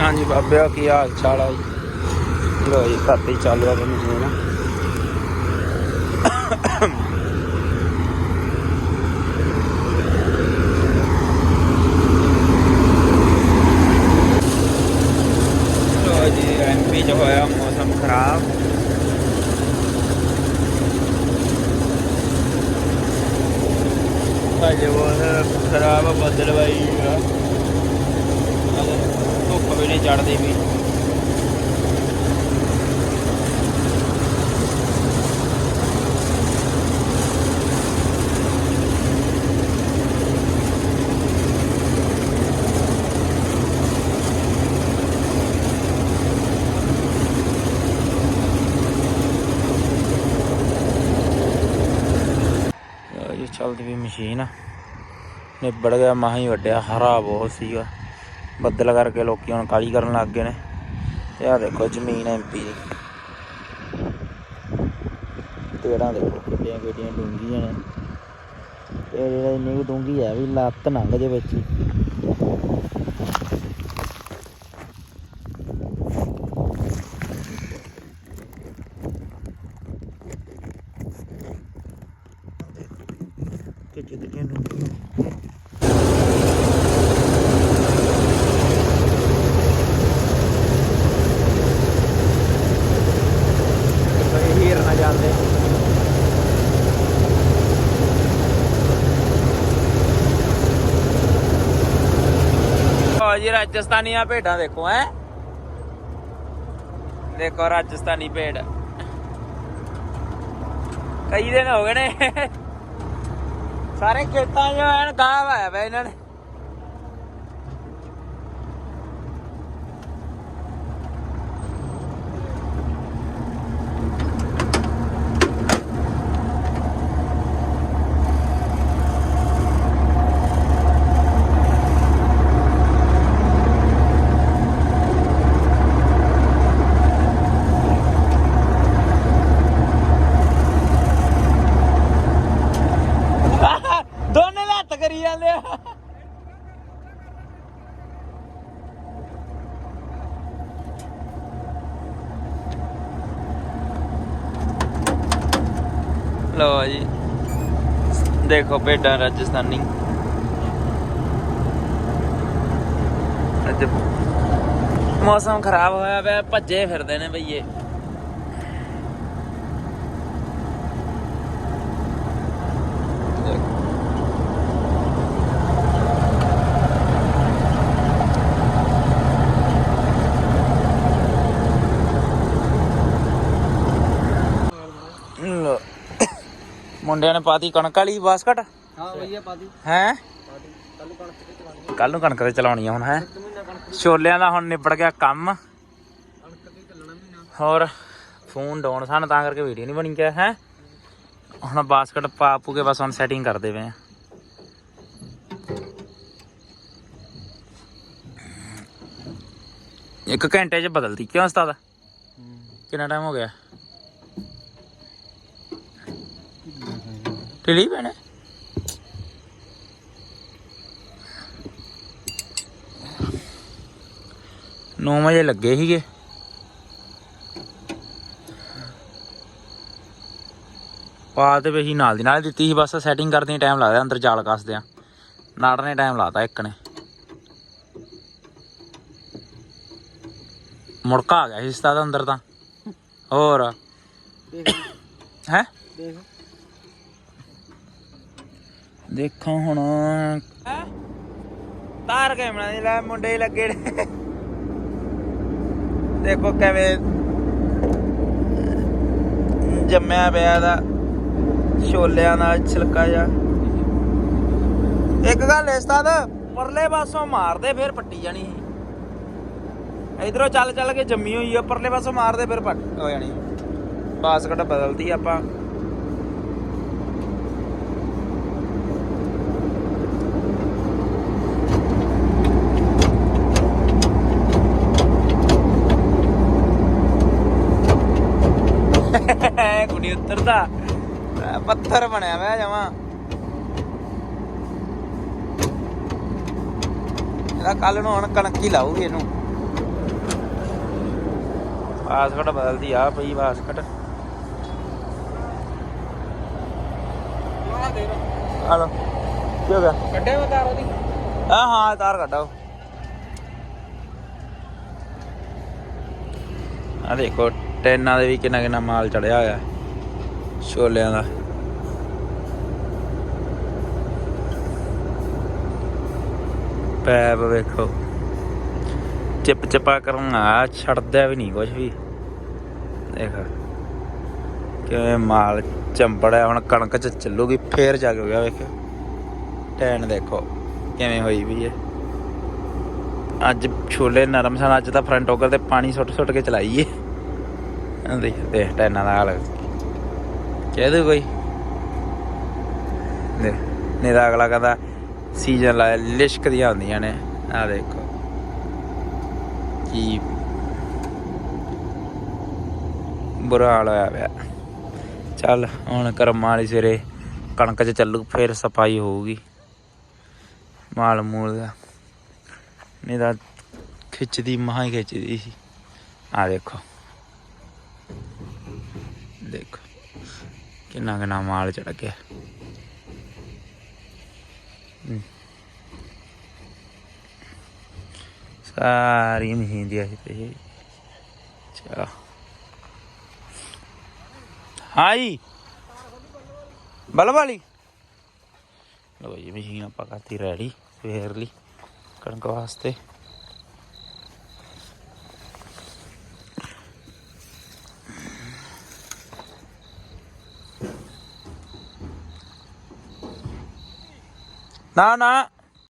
ਹਾਂਜੀ ਬਾਬਿਓ ਕੀ ਹਾਲ ਚਾਲ ਆ ਜੀ? ਲੋ ਜੀ ਕਰਤੀ ਚੱਲ ਰਿਹਾ ਬੰਦ ਜੀ ਨਾ ਐਮਪੀ ਚ ਹੋਇਆ ਮੌਸਮ ਖਰਾਬ। ਭਾਜੀ ਬਹੁਤ ਖਰਾਬ ਆ, ਬੱਦਲ ਬਾਈ ਆ। ਧੁੱਪ ਵੀ ਨਹੀਂ ਚੜਦੀ ਵੀ ਲਓ ਜੀ ਚੱਲਦੀ ਵੀ ਮਸ਼ੀਨ ਨਿਬੜ ਗਿਆ ਮਾਹ ਹੀ ਵੱਡਿਆ ਹਰਾ ਬਹੁਤ ਸੀਗਾ ਬੱਦਲ ਕਰਕੇ ਲੋਕੀ ਹੁਣ ਕਾਲੀ ਕਰਨ ਲੱਗ ਗਏ ਨੇ। ਤੇ ਆ ਦੇਖੋ ਜ਼ਮੀਨ ਐਮਪੀ ਦੀ। ਤੇੜਾਂ ਦੇਖੋ ਕਿੱਡੀਆਂ ਕਿੱਡੀਆਂ ਡੂੰਘੀਆਂ ਨੇ। ਤੇ ਜਿਹੜਾ ਇੰਨੀ ਕੁ ਡੂੰਘੀ ਹੈ, ਵੀ ਲੱਤ ਨੰਗ ਦੇ ਵਿੱਚ ਹੀ। ਕਿੱਡੀਆਂ ਕਿੱਡੀਆਂ ਡੂੰਘੀਆਂ ਹੀਰ ਨਾ ਜਾਂਦੇ ਜੀ ਰਾਜਸਥਾਨੀਆਂ ਭੇਡਾਂ ਦੇਖੋ ਐ ਦੇਖੋ, ਰਾਜਸਥਾਨੀ ਭੇਡ। ਕਈ ਦਿਨ ਹੋ ਗਏ ਨੇ। ਸਾਰੇ ਖੇਤਾਂ 'ਚ ਐਨ ਗਾਹ ਆਇਆ ਵਾ ਇਹਨਾਂ ਨੇ ਦੋਨੇ ਲੱਤ ਕਰੀ ਜਾਂਦੇ ਆ ਲੋ ਜੀ। ਦੇਖੋ ਭੇਡਾਂ ਰਾਜਸਥਾਨੀ। ਅੱਜ ਮੌਸਮ ਖਰਾਬ ਹੋਇਆ ਪਿਆ ਭੱਜੇ ਫਿਰਦੇ ਨੇ ਬਈਏ ਲਓ। ਮੁੰਡਿਆਂ ਨੇ ਪਾਤੀ ਕਣਕ ਵਾਲੀ ਬਾਸਕਟ? ਹਾਂ ਭਈਆ ਪਾਦੀ ਹੈ? ਕੱਲ ਨੂੰ ਕਣਕ ਤੇ ਚਲਾਉਣੀ ਆ। ਹੁਣ ਹੈ? ਛੋਲਿਆਂ ਦਾ ਹੁਣ ਨਿਬੜ ਗਿਆ ਕੰਮ। ਹੋਰ ਫੋਨ ਡਾਉਣ ਸਨ ਤਾਂ ਕਰਕੇ ਵੀਡੀਓ ਨਹੀਂ ਬਣੀ ਗਿਆ ਹੈ? ਹੁਣ ਬਾਸਕਟ ਪਾ ਪੂ ਕੇ ਬਸ ਹੁਣ ਸੈਟਿੰਗ ਕਰਦੇ ਪਏ ਆ। ਇੱਕ ਘੰਟੇ 'ਚ ਬਦਲਦੀ ਕਿਉਂ ਉਸਤਾਦ? ਕਿੰਨਾ ਟਾਈਮ ਹੋ ਗਿਆ? ਢਿੱਲੀ ਪੈਣੇ ਨੌ ਵਜੇ ਲੱਗੇ ਸੀਗੇ। ਪਾ ਤੇ ਵੀ ਅਸੀਂ ਨਾਲ ਦੀ ਨਾਲ ਦਿੱਤੀ ਸੀ ਬਸ ਸੈਟਿੰਗ ਕਰਦੇ ਟਾਈਮ ਲੱਗਦਾ ਅੰਦਰ ਜਾਲ ਕੱਸਦੇ ਆ ਨਾੜ ਨੇ ਟਾਈਮ ਲਾਤਾ ਇੱਕ ਨੇ। ਮੁੜਕਾ ਆ ਗਿਆ ਸੀ ਇਸ ਦਾ ਅੰਦਰ ਤਾਂ। ਹੋਰ। ਹੈ? ਦੇਖ। ਦੇਖੋ ਹੁਣ। ਤਾਰ ਕੈਮਰਾ ਦੀ ਲੈ, ਮੁੰਡੇ ਲੱਗੇ ਦੇਖੋ ਕਿਵੇਂ ਜੰਮਿਆ ਪਿਆ ਦਾ ਛੋਲਿਆਂ ਨਾਲ ਛਿਲਕਾ ਜਾ ਇੱਕ ਗੱਲ ਇਸ ਤਰ੍ਹਾਂ ਪਰਲੇ ਪਾਸੋਂ ਮਾਰਦੇ ਫਿਰ ਪੱਟੀ ਜਾਣੀ ਇਧਰੋਂ ਚੱਲ ਚੱਲ ਕੇ ਜੰਮੀ ਹੋਈ ਆ, ਪਰਲੇ ਪਾਸੋਂ ਮਾਰਦੇ ਫਿਰ ਪੱਟ ਹੋ ਜਾਣੀ। ਬਾਸਕਟ ਬਦਲਦੀ ਆਪਾਂ। ਕੁੜੀ ਉਤਰਦਾ ਪੱਥਰ ਬਣਿਆ ਹੋਇਆ ਜਮਾ। ਇਹਦਾ ਕੱਲ ਨੂੰ ਹੁਣ ਕਣਕ ਹੀ ਲਾਊਗੀ ਇਹਨੂੰ। ਬਾਸਕਟ ਬਦਲਦੀ ਆ ਪਈ ਬਾਸਕਟ ਆ ਦੇ ਲੋ ਕੀ ਹੋ ਗਿਆ? ਕੱਢਿਆ ਮੈਂ ਤਾਰ ਉਹਦੀ? ਆ ਹਾਂ ਤਾਰ ਕੱਢਾਓ ਆ ਦੇਖੋ ਟੈਨਾਂ ਦੇ ਵੀ ਕਿੰਨਾ ਕਿੰਨਾ ਮਾਲ ਚੜਿਆ ਹੋਇਆ। ਛੋਲਿਆਂ ਦਾ ਪੈਪ ਵੇਖੋ ਚਿਪ ਚਪਾ ਕਰਨ ਛੱਡਦਾ ਵੀ ਨਹੀਂ ਕੁਝ ਵੀ ਦੇਖ ਕਿਵੇਂ ਮਾਲ ਚੰਬੜਿਆ ਹੁਣ ਕਣਕ ਚ ਚੱਲੂਗੀ ਫੇਰ ਜਾ ਕੇ ਗਿਆ ਵੇਖ ਟੈਨ ਦੇਖੋ ਕਿਵੇਂ ਹੋਈ ਵੀ ਹੈ ਅੱਜ ਛੋਲੇ ਨਰਮ ਸਨ ਅੱਜ ਤਾਂ ਫਰੰਟ ਓਗਰ ਤੇ ਪਾਣੀ ਸੁੱਟ ਸੁੱਟ ਕੇ ਚਲਾਈਏ ਦੇਖ ਦੇਖ ਟੈਨਾਂ ਦਾ ਹਾਲ ਕਹਿ ਦੇ ਕੋਈ? ਦੇ ਤਾਂ ਅਗਲਾ ਕਹਿੰਦਾ ਸੀਜ਼ਨ ਲਾਇਆ ਲਿਸ਼ਕ ਦੀਆਂ ਹੁੰਦੀਆਂ ਨੇ। ਆ ਦੇਖੋ। ਕੀ ਬੁਰਾ ਹਾਲ ਹੋਇਆ ਪਿਆ। ਚੱਲ, ਹੁਣ ਕਰਮਾਂ ਵਾਲੀ ਸਵੇਰੇ ਕਣਕ 'ਚ ਚੱਲੂ, ਫਿਰ ਸਫ਼ਾਈ ਹੋਊਗੀ। ਮਾਲ ਮੂਲ ਦਾ। ਨਹੀਂ ਤਾਂ ਖਿੱਚਦੀ, ਮਹਾਂ ਹੀ ਖਿੱਚਦੀ ਸੀ। ਆ ਦੇਖੋ। ਦੇਖੋ। ਕਿੰਨਾ ਕਿੰਨਾ ਮਾਲ ਚੜ ਗਿਆ। ਸਾਰੀ ਮਸ਼ੀਨ ਦੀ ਆਹੀ ਤੇ ਚਾ ਹਾਈ ਬਲ ਵਾਲੀ। ਲੋ ਜੀ ਮਸ਼ੀਨ ਆਪਾਂ ਕਰਤੀ ਰੈਡੀ ਸਵੇਰ ਲਈ ਕਣਕ ਵਾਸਤੇ। ਨਾ ਨਾ